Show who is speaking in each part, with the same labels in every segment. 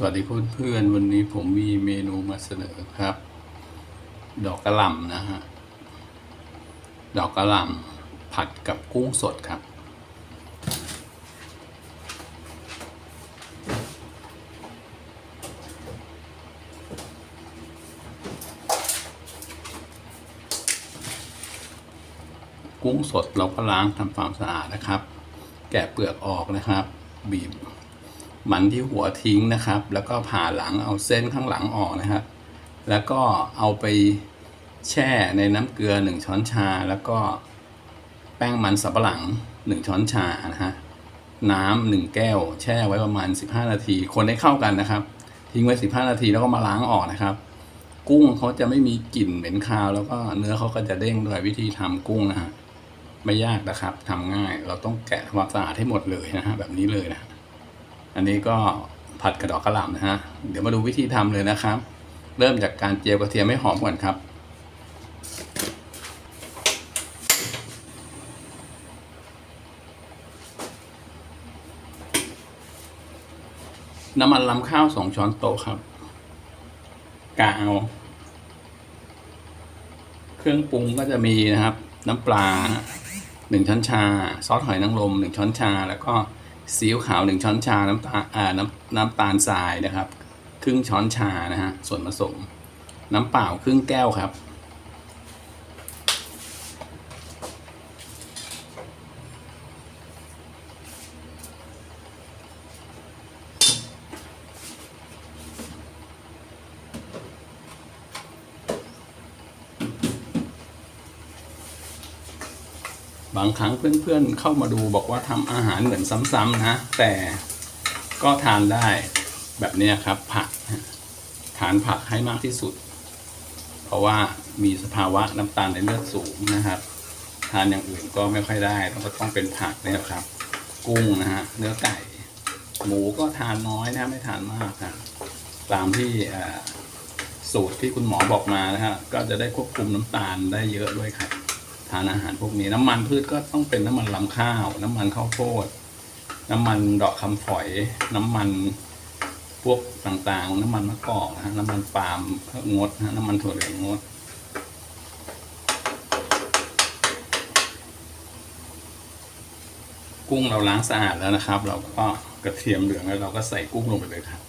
Speaker 1: สวัสดีเพื่อนๆวันนี้ผมมีเมนูมาเสนอครับ ดอกกระหล่ำนะฮะ ดอกกระหล่ำผัดกับกุ้งสดครับ กุ้งสดเราก็ล้างทำความสะอาดนะครับ แกะเปลือกออกนะครับ บีบ หมันที่หัวทิ้งนะครับ แล้วก็ผ่าหลังเอาเส้นข้างหลังออกนะครับ แล้วก็เอาไปแช่ในน้ำเกลือหนึ่งช้อนชา แล้วก็แป้งมันสับปะหลังหนึ่งช้อนชานะฮะน้ำหนึ่งแก้ว แช่ไว้ประมาณ 15 นาที คนให้เข้ากันนะครับ ทิ้งไว้ 15 นาทีแล้วก็มาล้างออกนะครับ กุ้งเขาจะไม่มีกลิ่นเหม็นคาว แล้วก็เนื้อเขาก็จะเด้งด้วยวิธีทำกุ้งนะฮะไม่ยากนะครับทำง่ายเราต้องแกะความสะอาดให้หมดเลยนะฮะแบบนี้เลยนะ อันนี้ก็ผัดกระดอกกระหล่ำนะฮะ เดี๋ยวมาดูวิธีทำเลยนะครับ เริ่มจากการเจียวกระเทียมให้หอมก่อนครับ น้ำมันลำข้าวสองช้อนโต๊ะครับ กาเอาเครื่องปรุงก็จะมีนะครับ น้ำปลาหนึ่งช้อนชา ซอสหอยนางรมหนึ่งช้อนชาแล้วก็ ซีอิ๊วขาวหนึ่งช้อนชา น้ำตาลอ่าน้ำน้ำตาลทรายนะครับ ครึ่งช้อนชานะฮะส่วนผสม น้ำเปล่าครึ่งแก้วครับ บางครั้งเพื่อนๆเข้ามาดูบอกว่าทำอาหารเหมือนซ้ำๆนะ แต่ก็ทานได้แบบนี้ครับ ผักทานผักให้มากที่สุด เพราะว่ามีสภาวะน้ำตาลในเลือดสูงนะครับทานอย่างอื่นก็ไม่ค่อยได้ต้องต้องเป็นผักนี่ครับ กุ้งนะฮะเนื้อไก่ หมูก็ทานน้อยนะไม่ทานมากครับตามที่สูตรที่คุณหมอบอกมานะฮะก็จะได้ควบคุมน้ำตาลได้เยอะด้วยครับ ทานอาหารพวกนี้ น้ำมันพืชก็ต้องเป็นน้ำมันลำข้าว น้ำมันข้าวโพด น้ำมันดอกคำฝอย น้ำมันพวกต่างๆ น้ำมันมะกอกนะฮะน้ำมันปาล์มก็งดนะฮะน้ำมันถั่วเหลืองงดกุ้งเราล้างสะอาดแล้วนะครับ เราก็กระเทียมเหลืองแล้วเราก็ใส่กุ้งลงไปเลยครับ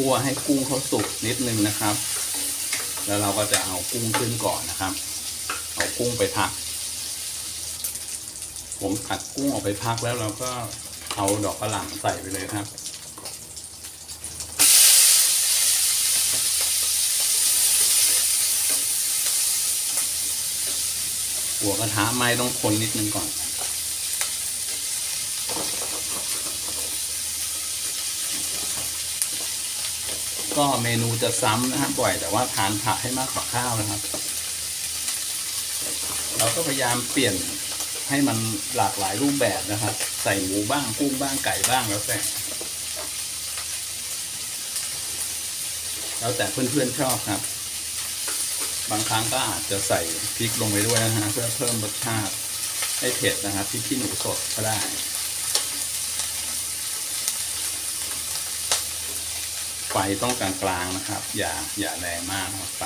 Speaker 1: คั่วให้กุ้งเขาสุกนิดนึงนะครับ แล้วเราก็จะเอากุ้งขึ้นก่อนนะครับ เอากุ้งไปพัก ผมตัดกุ้งออกไปพักแล้วเราก็เอาดอกกระหล่ำใส่ไปเลยครับหัวกระทะไม้ต้องคนนิดนึงก่อน ก็เมนูจะซ้ำนะครับบ่อยแต่ว่าทานผักให้มากกว่าข้าวนะครับ เราก็พยายามเปลี่ยนให้มันหลากหลายรูปแบบนะครับ ใส่หมูบ้างกุ้งบ้างไก่บ้างแล้วแต่แล้วแต่เพื่อนๆชอบครับ บางครั้งก็อาจจะใส่พริกลงไปด้วยนะฮะเพื่อเพิ่มรสชาติให้เผ็ดนะครับพริกขี้หนูสดก็ได้ ไฟต้องกลางๆนะครับ อย่าอย่าแรงมากนะไฟ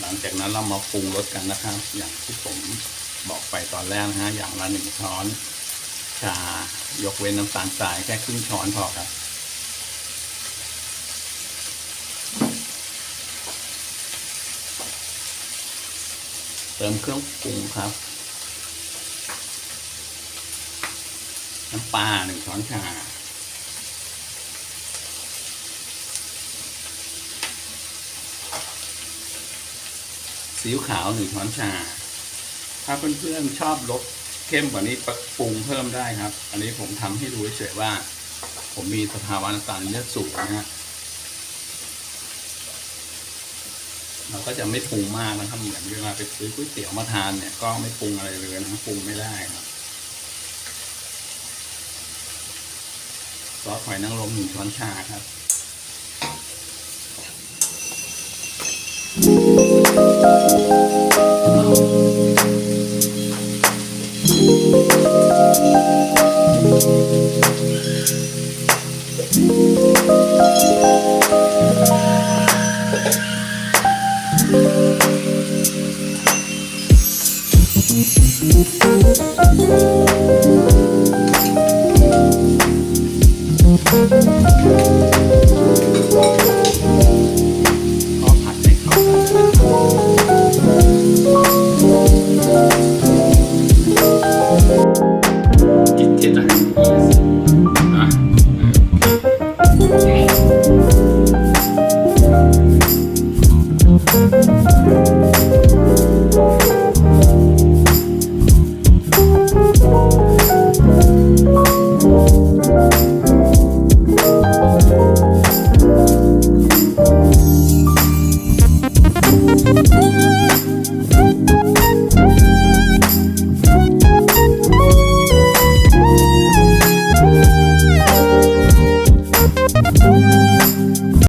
Speaker 1: หลังจากนั้นเรามาปรุงรสกันนะครับ อย่างที่ผมบอกไปตอนแรกนะฮะอย่างละหนึ่งช้อนชายกเว้นน้ำตาลทรายแค่ครึ่งช้อนพอครับเติมเครื่องปรุงครับ น้ำปลาหนึ่งช้อนชา ซีอิ๊วขาวหนึ่งช้อนชา ถ้าเพื่อนๆชอบรสเข้มกว่านี้ปรุงเพิ่มได้ครับ อันนี้ผมทำให้ดูเฉยว่า ผมมีสภาวะน้ำตาลเลือดสูงนะฮะเราก็จะไม่ปรุงมากนะครับเหมือนเวลาไปซื้อก๋วยเตี๋ยวมาทานเนี่ยก็ไม่ปรุงอะไรเลยนะปรุงไม่ได้ครับ ซอสหอยนางรมหนึ่งช้อนชาครับก็ Thank you.